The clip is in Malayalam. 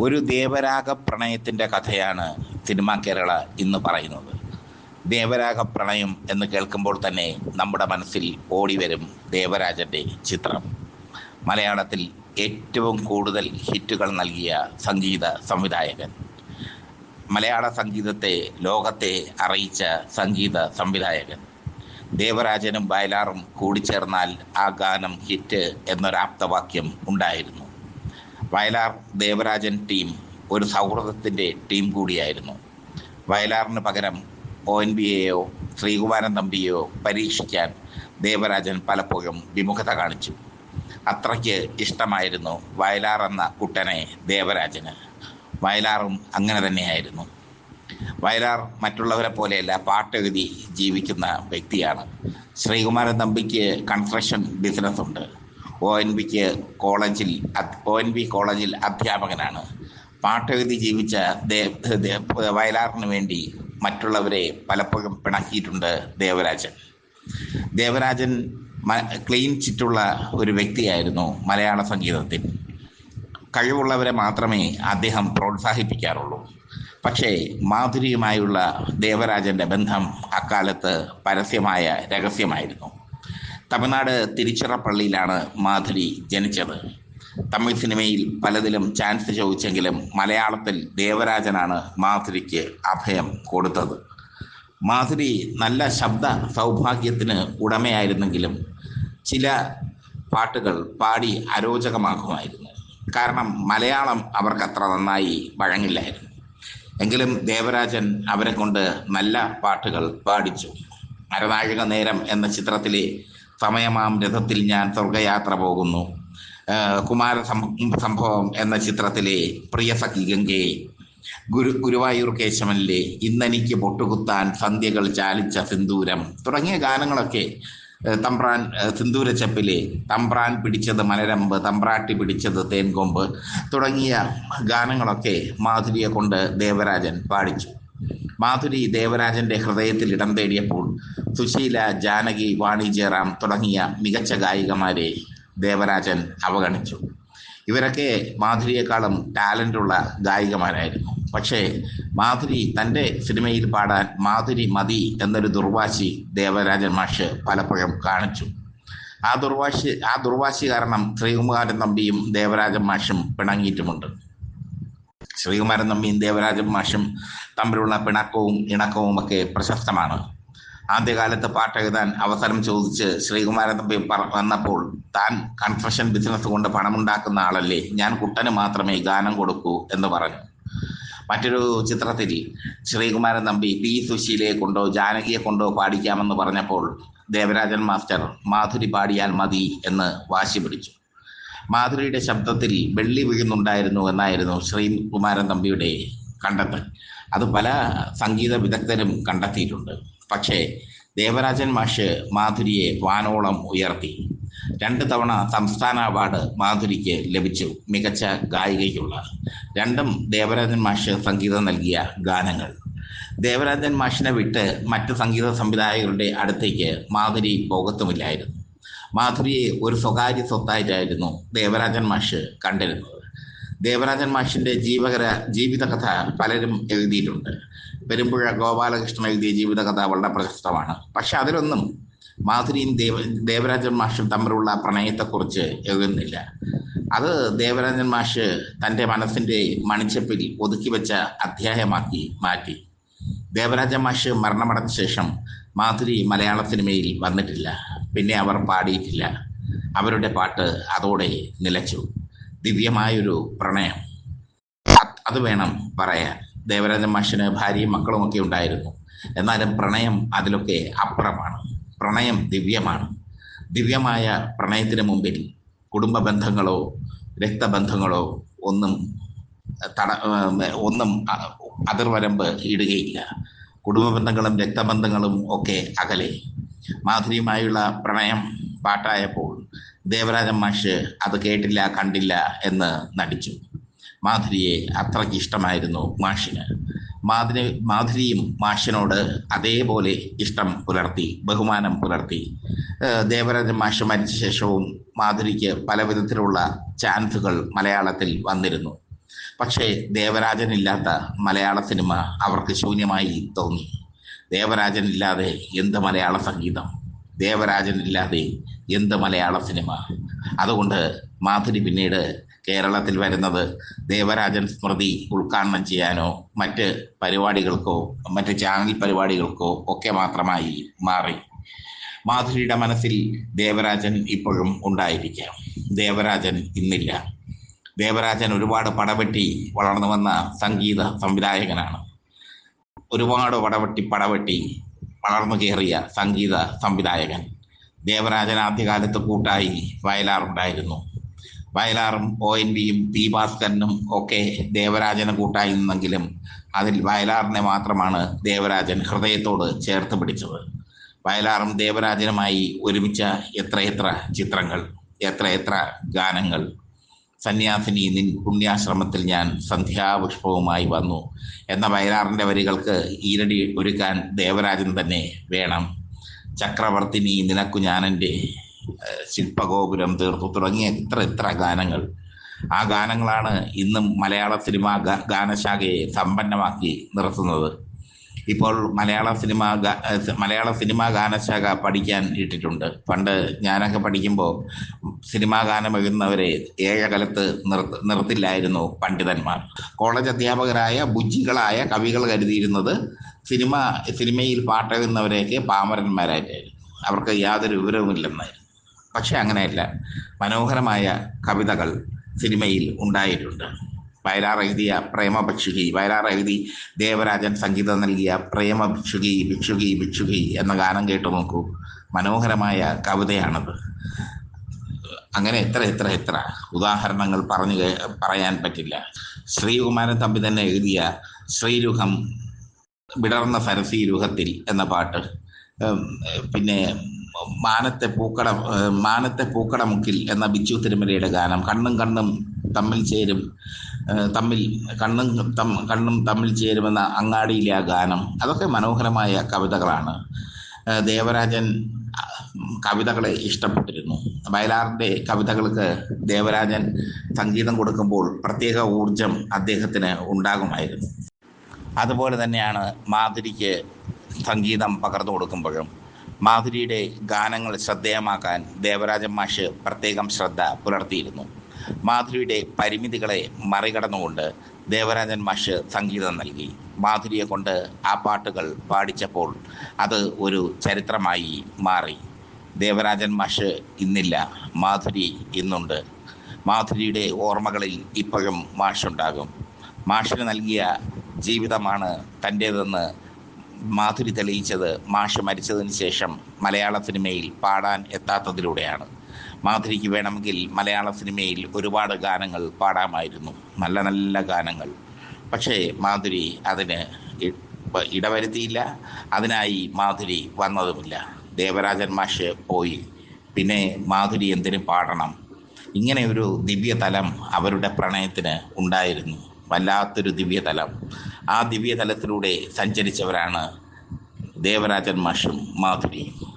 ഒരു ദേവരാഗ പ്രണയത്തിന്റെ കഥയാണ് സിനിമ കേരള ഇന്ന് പറയുന്നത്. ദേവരാഗ പ്രണയം എന്ന് കേൾക്കുമ്പോൾ തന്നെ നമ്മുടെ മനസ്സിൽ ഓടിവരും ദേവരാജന്റെ ചിത്രം. മലയാളത്തിൽ ഏറ്റവും കൂടുതൽ ഹിറ്റുകൾ നൽകിയ സംഗീത സംവിധായകൻ. മലയാള സംഗീതത്തെ ലോകത്തെ അറിയിച്ച സംഗീത സംവിധായകൻ. ദേവരാജനും വയലാറും കൂടിച്ചേർന്നാൽ ആ ഗാനം ഹിറ്റ് എന്നൊരാപ്തവാക്യം ഉണ്ടായിരുന്നു. വയലാർ ദേവരാജൻ ടീം ഒരു സൗഹൃദത്തിന്റെ ടീം കൂടിയായിരുന്നു. വയലാറിന് പകരം ഒ എൻ ബിയെയോ ശ്രീകുമാരൻ തമ്പിയോ പരീക്ഷിക്കാൻ ദേവരാജൻ പലപ്പോഴും വിമുഖത കാണിച്ചു. അത്രയ്ക്ക് ഇഷ്ടമായിരുന്നു വയലാർ എന്ന കുട്ടനെ ദേവരാജന്. വയലാറും അങ്ങനെ തന്നെയായിരുന്നു. വയലാർ മറ്റുള്ളവരെ പോലെയല്ല പാട്ടെഴുതി ജീവിക്കുന്ന വ്യക്തിയാണ്. ശ്രീകുമാരൻ തമ്പിക്ക് കൺസ്ട്രക്ഷൻ ബിസിനസ് ഉണ്ട്. ഒ എൻ വിക്ക് കോളേജിൽ ഒ എൻ വി കോളേജിൽ അധ്യാപകനാണ്. പാട്ടെഴുതി ജീവിച്ച വയലാറിന് വേണ്ടി മറ്റുള്ളവരെ പലപ്പോഴും പിണക്കിയിട്ടുണ്ട് ദേവരാജൻ. ദേവരാജൻ ക്ലീൻ ചിറ്റുള്ള ഒരു വ്യക്തിയായിരുന്നു മലയാള സംഗീതത്തിൽ. കഴിവുള്ളവരെ മാത്രമേ അദ്ദേഹം പ്രോത്സാഹിപ്പിക്കാറുള്ളൂ. പക്ഷേ മാധുരിയുമായുള്ള ദേവരാജന്റെ ബന്ധം അക്കാലത്ത് പരസ്യമായ രഹസ്യമായിരുന്നു. തമിഴ്നാട് തിരുച്ചിറപ്പള്ളിയിലാണ് മാധുരി ജനിച്ചത്. തമിഴ് സിനിമയിൽ പലതിലും ചാൻസ് ചോദിച്ചെങ്കിലും മലയാളത്തിൽ ദേവരാജനാണ് മാധുരിക്ക് അഭയം കൊടുത്തത്. മാധുരി നല്ല ശബ്ദ സൗഭാഗ്യത്തിന് ഉടമയായിരുന്നെങ്കിലും ചില പാട്ടുകൾ പാടി അരോചകമാകുമായിരുന്നു. കാരണം മലയാളം അവർക്കത്ര നന്നായി വഴങ്ങില്ലായിരുന്നു. എങ്കിലും ദേവരാജൻ അവരെ കൊണ്ട് നല്ല പാട്ടുകൾ പാടിച്ചു. അരനാഴിക നേരം എന്ന ചിത്രത്തിലെ സമയമാം രഥത്തിൽ ഞാൻ സ്വർഗയാത്ര പോകുന്നു. കുമാര സംഭവം എന്ന ചിത്രത്തിലെ പ്രിയ സഖി ഗംഗയെ ഗുരു ഗുരുവായൂർ കേശവനിലെ ഇന്നെനിക്ക് പൊട്ടുകുത്താൻ സന്ധ്യകൾ ചാലിച്ച സിന്ദൂരം തുടങ്ങിയ ഗാനങ്ങളൊക്കെ തമ്പ്രാൻ സിന്ദൂരച്ചപ്പിലെ തമ്പ്രാൻ പിടിച്ചത് മലരമ്പ് തമ്പ്രാട്ടി പിടിച്ചത് തേൻകൊമ്പ് തുടങ്ങിയ ഗാനങ്ങളൊക്കെ മാധുരിയെ കൊണ്ട് ദേവരാജൻ പാടിച്ചു. മാധുരി ദേവരാജന്റെ ഹൃദയത്തിൽ ഇടം തേടിയപ്പോൾ സുശീല ജാനകി വാണി ജയറാം തുടങ്ങിയ മികച്ച ഗായികമാരെ ദേവരാജൻ അവഗണിച്ചു. ഇവരൊക്കെ മാധുരിയെക്കാളും ടാലന്റുള്ള ഗായികമാരായിരുന്നു. പക്ഷേ മാധുരി തന്റെ സിനിമയിൽ പാടാൻ മാധുരി മതി എന്നൊരു ദുർവാശി ദേവരാജൻ മാഷ് പലപ്പോഴും കാണിച്ചു. ആ ദുർവാശി ആ ദുർവാശി കാരണം ശ്രീകുമാരൻ നമ്പിയും ദേവരാജൻ മാഷും പിണങ്ങിയിട്ടുമുണ്ട്. ശ്രീകുമാരൻ നമ്പിയും ദേവരാജൻ മാഷും തമ്മിലുള്ള പിണക്കവും ഇണക്കവും ഒക്കെ പ്രശസ്തമാണ്. ആദ്യകാലത്ത് പാട്ട് എഴുതാൻ അവസരം ചോദിച്ച് ശ്രീകുമാരൻ തമ്പി വന്നപ്പോൾ താൻ കൺസ്ട്രക്ഷൻ ബിസിനസ് കൊണ്ട് പണമുണ്ടാക്കുന്ന ആളല്ലേ ഞാൻ കുട്ടന് മാത്രമേ ഗാനം കൊടുക്കൂ എന്ന് പറഞ്ഞു. മറ്റൊരു ചിത്രത്തിൽ ശ്രീകുമാരൻ തമ്പി പി സുശീലയെ കൊണ്ടോ ജാനകിയെ കൊണ്ടോ പാടിക്കാമെന്ന് പറഞ്ഞപ്പോൾ ദേവരാജൻ മാസ്റ്റർ മാധുരി പാടിയാൽ മതി എന്ന് വാശി പിടിച്ചു. മാധുരിയുടെ ശബ്ദത്തിൽ വെള്ളി വീഴുന്നുണ്ടായിരുന്നു എന്നായിരുന്നു ശ്രീകുമാരൻ തമ്പിയുടെ കണ്ടെത്തൽ. അത് പല സംഗീത വിദഗ്ധരും കണ്ടെത്തിയിട്ടുണ്ട്. പക്ഷേ ദേവരാജൻ മാഷ് മാധുരിയെ വാനോളം ഉയർത്തി. രണ്ട് തവണ സംസ്ഥാന അവാർഡ് മാധുരിക്ക് ലഭിച്ചു മികച്ച ഗായികയ്ക്കുള്ള. രണ്ടും ദേവരാജൻ മാഷ് സംഗീതം നൽകിയ ഗാനങ്ങൾ. ദേവരാജൻ മാഷിനെ വിട്ട് മറ്റ് സംഗീത സംവിധായകരുടെ അടുത്തേക്ക് മാധുരി പോകത്തുമില്ലായിരുന്നു. മാധുരിയെ ഒരു സ്വകാര്യ സ്വത്തായിട്ടായിരുന്നു ദേവരാജൻ മാഷ് കണ്ടിരുന്നത്. ദേവരാജൻ മാഷിന്റെ ജീവകര ജീവിതകഥ പലരും എഴുതിയിട്ടുണ്ട്. പെരുമ്പുഴ ഗോപാലകൃഷ്ണൻ എഴുതിയ ജീവിതകഥ വളരെ പ്രശസ്തമാണ്. പക്ഷെ അതിലൊന്നും മാധുരിയും ദേവ ദേവരാജൻ മാഷും തമ്മിലുള്ള പ്രണയത്തെക്കുറിച്ച് എഴുതുന്നില്ല. അത് ദേവരാജൻ മാഷ് തന്റെ മനസ്സിന്റെ മണിച്ചപ്പിൽ ഒതുക്കി വെച്ച അധ്യായമാക്കി മാറ്റി. ദേവരാജൻ മാഷ് മരണമടഞ്ഞ ശേഷം മാധുരി മലയാള സിനിമയിൽ വന്നിട്ടില്ല. പിന്നെ അവർ പാടിയിട്ടില്ല. അവരുടെ പാട്ട് അതോടെ നിലച്ചു. ദിവ്യമായൊരു പ്രണയം. അത് വേണം പറയാൻ. ദേവരാജൻ മാഷിന് ഭാര്യയും മക്കളുമൊക്കെ ഉണ്ടായിരുന്നു. എന്നാലും പ്രണയം അതിലൊക്കെ അപ്പുറമാണ്. പ്രണയം ദിവ്യമാണ്. ദിവ്യമായ പ്രണയത്തിന് മുമ്പിൽ കുടുംബ ബന്ധങ്ങളോ രക്തബന്ധങ്ങളോ ഒന്നും തട ഒന്നും അതിർവരമ്പ് ഇടുകയില്ല. കുടുംബ ബന്ധങ്ങളും രക്തബന്ധങ്ങളും ഒക്കെ അകലെ. മാധുരിയുമായുള്ള പ്രണയം പാട്ടായപ്പോൾ ദേവരാജൻ മാഷ് അത് കേട്ടില്ല കണ്ടില്ല എന്ന് നടിച്ചു. മാധുരിയെ അത്രയ്ക്ക് ഇഷ്ടമായിരുന്നു മാഷിന്. മാധുരി മാധുരിയും മാഷിനോട് അതേപോലെ ഇഷ്ടം പുലർത്തി ബഹുമാനം പുലർത്തി. ദേവരാജൻ മാഷ് മരിച്ച ശേഷവും മാധുരിക്ക് പല വിധത്തിലുള്ള ചാൻസുകൾ മലയാളത്തിൽ വന്നിരുന്നു. പക്ഷേ ദേവരാജനില്ലാത്ത മലയാള സിനിമ അവർക്ക് ശൂന്യമായി തോന്നി. ദേവരാജനില്ലാതെ എന്ത് മലയാള സംഗീതം? ദേവരാജനില്ലാതെ എന്ത് മലയാള സിനിമ അതുകൊണ്ട് മാധുരി പിന്നീട് കേരളത്തിൽ വരുന്നത് ദേവരാജൻ സ്മൃതി ഉദ്ഘാടനം ചെയ്യാനോ മറ്റ് പരിപാടികൾക്കോ മറ്റ് ചാനൽ പരിപാടികൾക്കോ ഒക്കെ മാത്രമായി മാറി. മാധുരിയുടെ മനസ്സിൽ ദേവരാജൻ ഇപ്പോഴും ഉണ്ടായിരിക്കാം. ദേവരാജൻ ഇന്നില്ല. ദേവരാജൻ ഒരുപാട് പടവെട്ടി വളർന്നു വന്ന സംഗീത സംവിധായകനാണ്. ഒരുപാട് പടവെട്ടി പടവെട്ടി വളർന്നു കയറിയ സംഗീത സംവിധായകൻ. ദേവരാജൻ ആദ്യകാലത്ത് കൂട്ടായി വയലാറുണ്ടായിരുന്നു. വയലാറും ഒ എൻ വിയും പി ഭാസ്കരനും ഒക്കെ ദേവരാജന് കൂട്ടായി നിന്നെങ്കിലും അതിൽ വയലാറിനെ മാത്രമാണ് ദേവരാജൻ ഹൃദയത്തോട് ചേർത്ത് പിടിച്ചത്. വയലാറും ദേവരാജനുമായി ഒരുമിച്ച എത്രയെത്ര ചിത്രങ്ങൾ എത്രയെത്ര ഗാനങ്ങൾ സന്യാസിനി നിൻ പുണ്യാശ്രമത്തിൽ ഞാൻ സന്ധ്യാപുഷ്പവുമായി വന്നു. എന്ന വയലാറിന്റെ വരികൾക്ക് ഈരടി ഒരുക്കാൻ ദേവരാജൻ തന്നെ വേണം. ചക്രവർത്തിനി നിനക്കു ഞാനെന്റെ ശില്പഗോപുരം തീർത്തു. തുടങ്ങിയ ഇത്ര ഇത്ര ഗാനങ്ങൾ. ആ ഗാനങ്ങളാണ് ഇന്നും മലയാള സിനിമ ഗാനശാഖയെ സമ്പന്നമാക്കി നിർത്തുന്നത്. ഇപ്പോൾ മലയാള സിനിമ മലയാള സിനിമാ ഗാനശാഖ പഠിക്കാൻ ഇട്ടിട്ടുണ്ട്. പണ്ട് ഞാനൊക്കെ പഠിക്കുമ്പോൾ സിനിമാ ഗാനം എഴുതുന്നവരെ ഏഴകലത്ത് നിർ നിർത്തില്ലായിരുന്നു പണ്ഡിതന്മാർ. കോളേജ് അധ്യാപകരായ ബുജ്ജികളായ കവികൾ കരുതിയിരുന്നത് സിനിമ സിനിമയിൽ പാട്ടെഴുതുന്നവരെയൊക്കെ പാമരന്മാരായിട്ടായിരുന്നു. അവർക്ക് യാതൊരു വിവരവുമില്ലെന്നായിരുന്നു. പക്ഷെ അങ്ങനെയല്ല. മനോഹരമായ കവിതകൾ സിനിമയിൽ ഉണ്ടായിട്ടുണ്ട്. വയലാർ എഴുതിയ പ്രേമ ഭിക്ഷുകി വയലാർ എഴുതി ദേവരാജൻ സംഗീതം നൽകിയ പ്രേമ ഭിക്ഷുകി ഭിക്ഷുകി ഭിക്ഷുകി എന്ന ഗാനം കേട്ടു നോക്കൂ. മനോഹരമായ കവിതയാണത്. അങ്ങനെ എത്ര എത്ര എത്ര ഉദാഹരണങ്ങൾ പറഞ്ഞു പറയാൻ പറ്റില്ല. ശ്രീകുമാരൻ തമ്പി തന്നെ എഴുതിയ ശ്രീരുഹം വിടർന്ന സരസി രുഹത്തിൽ എന്ന പാട്ട്. പിന്നെ മാനത്തെ പൂക്കട മാനത്തെ പൂക്കട മുക്കിൽ എന്ന ബിച്ചു തിരുമലയുടെ ഗാനം കണ്ണും കണ്ണും തമ്മിൽ ചേരും തമ്മിൽ കണ്ണും കണ്ണും തമ്മിൽ ചേരുമെന്ന അങ്ങാടിയിലെ ആ ഗാനം അതൊക്കെ മനോഹരമായ കവിതകളാണ്. ദേവരാജൻ കവിതകളെ ഇഷ്ടപ്പെട്ടിരുന്നു. വയലാറിന്റെ കവിതകൾക്ക് ദേവരാജൻ സംഗീതം കൊടുക്കുമ്പോൾ പ്രത്യേക ഊർജം അദ്ദേഹത്തിന് ഉണ്ടാകുമായിരുന്നു. അതുപോലെ തന്നെയാണ് മാധുരിക്ക് സംഗീതം പകർന്നു കൊടുക്കുമ്പോഴും. മാധുരിയുടെ ഗാനങ്ങൾ ശ്രദ്ധേയമാക്കാൻ ദേവരാജൻ മാഷ് പ്രത്യേകം ശ്രദ്ധ പുലർത്തിയിരുന്നു. മാധുരിയുടെ പരിമിതികളെ മറികടന്നുകൊണ്ട് ദേവരാജൻ മാഷ് സംഗീതം നൽകി. മാധുരിയെ കൊണ്ട് ആ പാട്ടുകൾ പാടിച്ചപ്പോൾ അത് ഒരു ചരിത്രമായി മാറി. ദേവരാജൻ മാഷ് ഇന്നില്ല മാധുരി ഇന്നുണ്ട്. മാധുരിയുടെ ഓർമ്മകളിൽ ഇപ്പോഴും മാഷുണ്ടാകും. മാഷിന് നൽകിയ ജീവിതമാണ് തന്റേതെന്ന് മാധുരി തെളിയിച്ചത്. മാഷ് മരിച്ചതിന് ശേഷം മലയാള സിനിമയിൽ പാടാൻ എത്താത്തതിലൂടെയാണ്. മാധുരിക്ക് വേണമെങ്കിൽ മലയാള സിനിമയിൽ ഒരുപാട് ഗാനങ്ങൾ പാടാമായിരുന്നു. നല്ല നല്ല ഗാനങ്ങൾ. പക്ഷേ മാധുരി അതിന് ഇടവരുത്തിയില്ല. അതിനായി മാധുരി വന്നതുമില്ല. ദേവരാജൻ മാഷ് പോയി. പിന്നെ മാധുരി എന്തിനു പാടണം? ഇങ്ങനെ ഒരു ദിവ്യതലം അവരുടെ പ്രണയത്തിന് ഉണ്ടായിരുന്നു. വല്ലാത്തൊരു ദിവ്യതലം. ആ ദിവ്യതലത്തിലൂടെ സഞ്ചരിച്ചവരാണ് ദേവരാജൻ മാഷും മാധുരിയും.